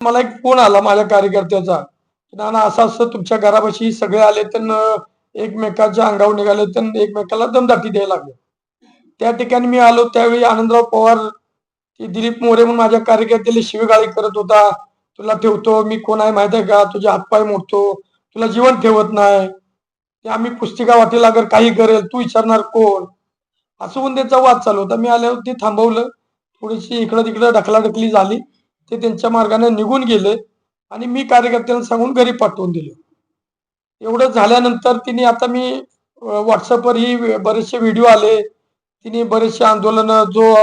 मला एक फोन आला माझ्या कार्यकर्त्याचा. ना नाना असं असं तुमच्या घरापाशी सगळे आले तर एकमेकाच्या अंगावर निघाले तर एकमेकाला दमदाटी द्यायला लागले. त्या ठिकाणी मी आलो त्यावेळी आनंदराव पवार दिलीप मोरे म्हणून माझ्या कार्यकर्त्याला शिवगाळी करत होता. तुला ठेवतो मी कोण आहे माहिती आहे का? तुझे हातपाय मोडतो. तुला जीवन ठेवत नाही. ते आम्ही पुस्तिका वाटेल अगर काही करेल तू विचारणार कोण? असं होऊन त्याचा वाद चालू होता. मी आल्यावर ते थांबवलं. थोडीशी इकडं तिकडं ढकलाढकली झाली. ते त्यांच्या मार्गाने निघून गेले आणि मी कार्यकर्त्यांना सांगून घरी पाठवून दिले. एवढं झाल्यानंतर तिने आता मी व्हॉट्सअपवर ही बरेचसे व्हिडिओ आले. तिने बरेचसे आंदोलन जो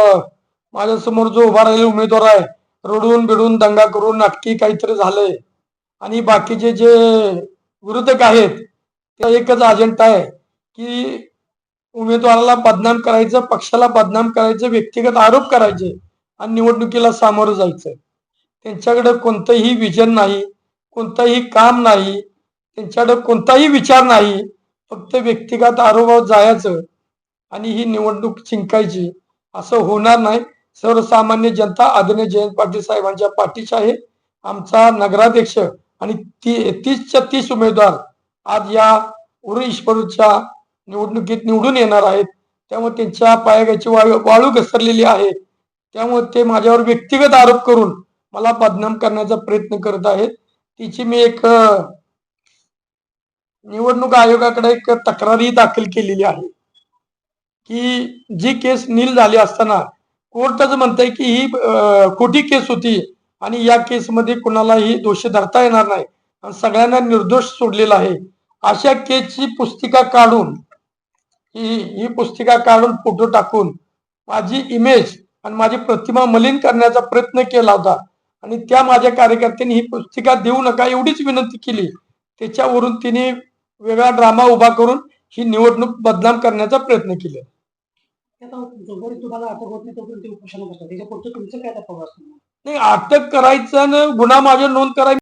माझ्यासमोर जो उभा राहिलेला उमेदवार आहे रडून बिडून दंगा करून नाटकी काहीतरी झालंय. आणि बाकीचे जे विरोधक आहेत त्या एकच अजेंडा आहे की उमेदवाराला बदनाम करायचं पक्षाला बदनाम करायचं व्यक्तिगत आरोप करायचे आणि निवडणुकीला सामोरं जायचं. त्यांच्याकडे कोणतंही विजन नाही कोणतंही काम नाही त्यांच्याकडे कोणताही विचार नाही फक्त व्यक्तिगत आरोपावर जायचं आणि ही निवडणूक जिंकायची. असं होणार नाही. सर्वसामान्य जनता आदरणीय जयंत पाटील साहेबांच्या पाठीशी आहे आमचा नगराध्यक्ष आणि ती तीसच्या तीस उमेदवार आज या उरुळ निवडणुकीत निवडून येणार आहेत. त्यामुळे त्यांच्या पायागाची वाळू वाळू घसरलेली आहे. त्यामुळे ते माझ्यावर व्यक्तिगत आरोप करून मला बदनाम करण्याचा प्रयत्न करत आहेत. तिची मी एक निवडणूक आयोगाकडे एक तक्रारही दाखल केलेली आहे. की जी केस नील झाली असताना कोर्टच म्हणतंय की ही खोटी केस होती आणि या केसमध्ये कुणालाही दोषी धरता येणार नाही. आणि सगळ्यांना निर्दोष सोडलेला आहे. अशा केसची पुस्तिका काढून ही ही पुस्तिका काढून फोटो टाकून माझी इमेज आणि माझी प्रतिमा मलिन करण्याचा प्रयत्न केला होता. आणि त्या माझ्या कार्यकर्त्यांनी ही पुस्तिका देऊ नका एवढीच विनंती केली. त्याच्यावरून तिने वेगळा ड्रामा उभा करून ही निवडणूक बदनाम करण्याचा प्रयत्न केला. नाही अटक करायचं गुन्हा माझ्या नोंद करायची